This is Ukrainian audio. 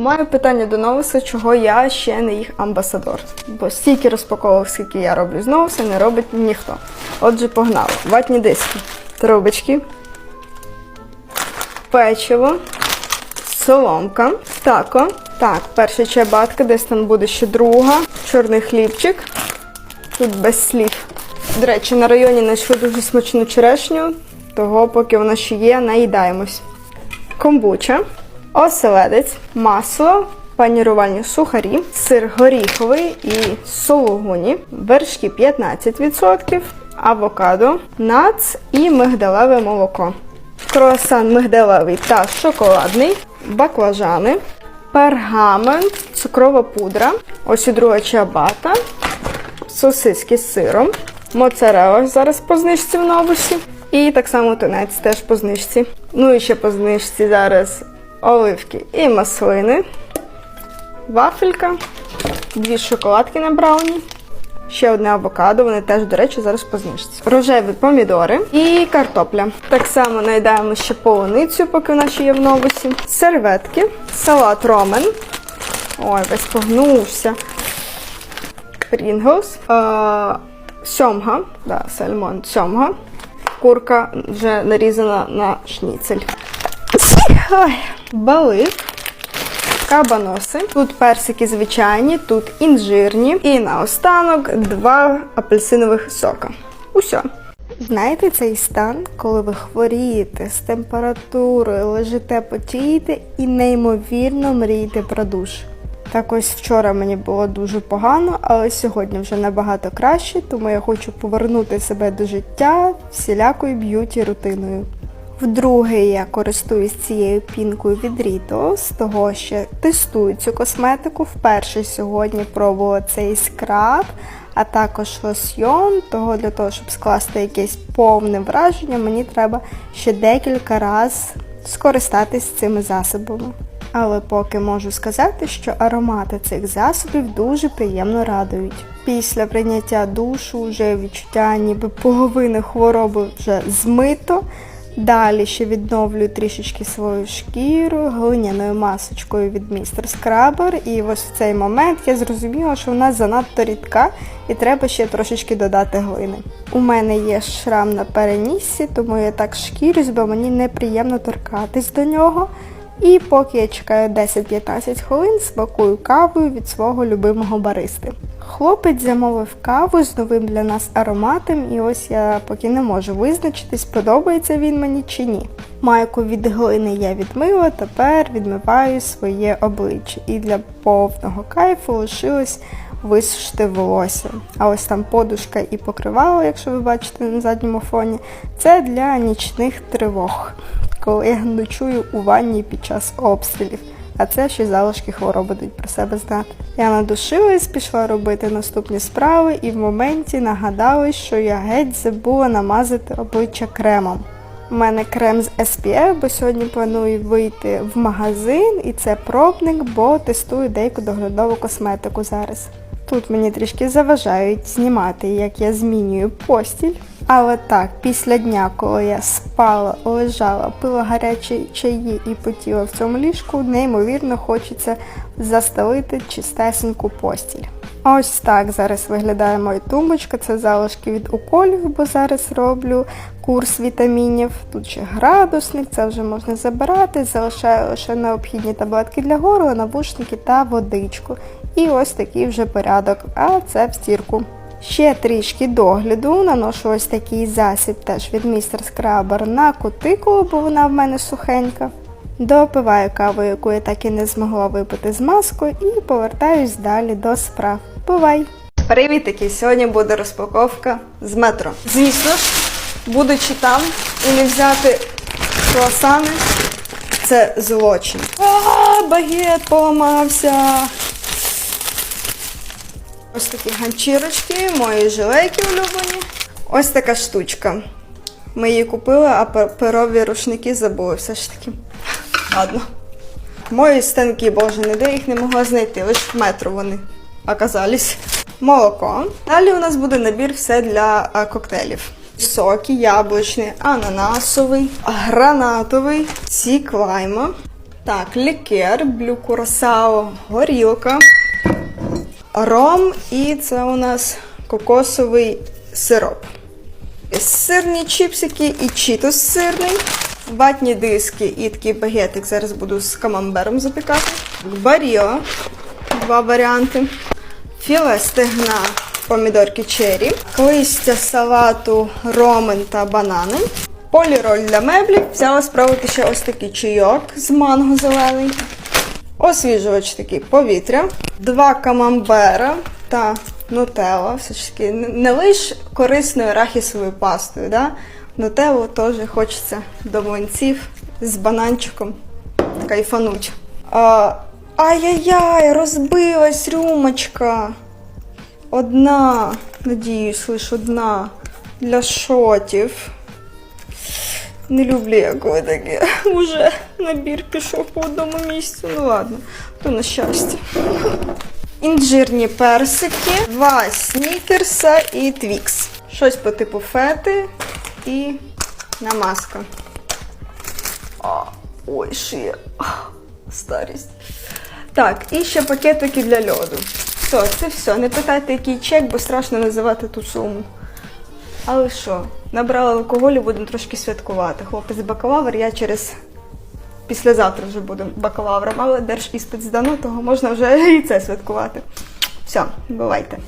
Маю питання до новуса, чого я ще не їх амбасадор. Бо стільки розпаковок, скільки я роблю з новуса, не робить ніхто. Отже, погнали. Ватні диски, трубочки, печиво, соломка, тако. Так, перша чайбатка, десь там буде ще друга, чорний хлібчик. Тут без слів. До речі, на районі знайшли дуже смачну черешню, того, поки вона ще є, наїдаємось. Комбуча, оселедець, масло, панірувальні сухарі, сир горіховий і сологуні, вершки 15%, авокадо, нац і мигдалеве молоко. Круасан мигдалевий та шоколадний, баклажани, пергамент, цукрова пудра, ось і друга чиабата, сосиски з сиром, моцарелла зараз по знижці в новусі. І так само тунець теж по знижці. Ну і ще по знижці зараз оливки і маслини, вафелька, дві шоколадки на брауні, ще одне авокадо, вони теж, до речі, зараз по знижці. Рожеві помідори і картопля. Так само наїдаємо ще полуницю, поки вона ще є в новусі. Серветки, салат ромен. Ой, весь погнувся. Прінглс, е, сьомга, да, сальмон, сьомга. Курка вже нарізана на шніцель. Ой. Балик, кабаноси. Тут персики звичайні, тут інжирні. І наостанок два апельсинових сока. Усьо. Знаєте цей стан, коли ви хворієте з температурою, лежите, потієте і неймовірно мрієте про душ. Так ось вчора мені було дуже погано, але сьогодні вже набагато краще, тому я хочу повернути себе до життя всілякою б'юті рутиною. Вдруге я користуюсь цією пінкою від Rito, з того, що тестую цю косметику. Вперше сьогодні пробувала цей скраб, а також лосьйон. Того для того, щоб скласти якесь повне враження, мені треба ще декілька разів скористатись цими засобами. Але поки можу сказати, що аромати цих засобів дуже приємно радують. Після прийняття душу вже відчуття, ніби половини хвороби вже змито. Далі ще відновлюю трішечки свою шкіру глиняною масочкою від містер Скрабер. І ось в цей момент я зрозуміла, що вона занадто рідка і треба ще трошечки додати глини. У мене є шрам на переніссі, тому я так шкірюсь, бо мені неприємно торкатись до нього. І поки я чекаю 10-15 хвилин, смакую кавою від свого любимого баристи. Хлопець замовив каву з новим для нас ароматом, і ось я поки не можу визначитись, подобається він мені чи ні. Майку від глини я відмила, тепер відмиваю своє обличчя. І для повного кайфу лишилось висушити волосся. А ось там подушка і покривало, якщо ви бачите на задньому фоні, це для нічних тривог, коли я ночую у ванні під час обстрілів. А це ще залишки хвороби дають про себе знати. Я надушилась, пішла робити наступні справи і в моменті нагадалась, що я геть забула намазати обличчя кремом. У мене крем з SPF, бо сьогодні планую вийти в магазин, і це пробник, бо тестую деяку доглядову косметику зараз. Тут мені трішки заважають знімати, як я змінюю постіль. Але так, після дня, коли я спала, лежала, пила гарячі чаї і потіла в цьому ліжку, неймовірно хочеться застелити чистесеньку постіль. Ось так зараз виглядає моя тумбочка. Це залишки від уколів, бо зараз роблю курс вітамінів. Тут ще градусник, це вже можна забирати. Залишаю лише необхідні таблетки для горла, навушники та водичку. І ось такий вже порядок. А це в стірку. Ще трішки догляду, наношу ось такий засіб теж від містер Скрабер на кутикулу, бо вона в мене сухенька. Допиваю каву, яку я так і не змогла випити з маскою, і повертаюсь далі до справ. Бувай! Привітики! Сьогодні буде розпаковка з метро. Звісно ж, будучи там і не взяти круасани, це злочин. А, багет поламався. Ось такі ганчірочки, мої жилейки улюблені. Ось така штучка. Ми її купили, а перові рушники забули все ж таки. Ладно. Мої станки, боже, ніде їх не могла знайти, лише в метро вони оказались. Молоко. Далі у нас буде набір все для а, коктейлів. Соки, яблучний, ананасовий, гранатовий, сік лайма. Так, лікер, блю курасао, горілка, ром і це у нас кокосовий сироп. Сирні чіпсики і чітос сирний, ватні диски і такий багетик. Зараз буду з камамбером запікати. Баріо, два варіанти. Філе стегна, помідорки черрі, листя салату, ромен та банани. Поліроль для меблів. Взяла спробувати ще ось такий чайок з манго зелений. Освіжувач такий повітря, два камамбера та нутелла. Все ж таки, не- лише корисною арахісовою пастою, да? нутеллу теж хочеться до млинців з бананчиком. Кайфануть. Ай-яй-яй, розбилась рюмочка. Одна, надіюсь, лише одна для шотів. Не люблю, як ви таке. Уже набір пішов по одному місцю. Ну ладно, то на щастя. Інжирні персики, два снікерса і твікс. Щось по типу фети і намазка. А, ой, шия. Старість. Так, і ще пакетики для льоду. Все, це все. Не питайте, який чек, бо страшно називати ту суму. Але що, набрали алкоголю, будемо трошки святкувати. Хлопець бакалавр, я через післязавтра вже буду бакалавром, але держіспит здано, того можна вже і це святкувати. Все, бувайте.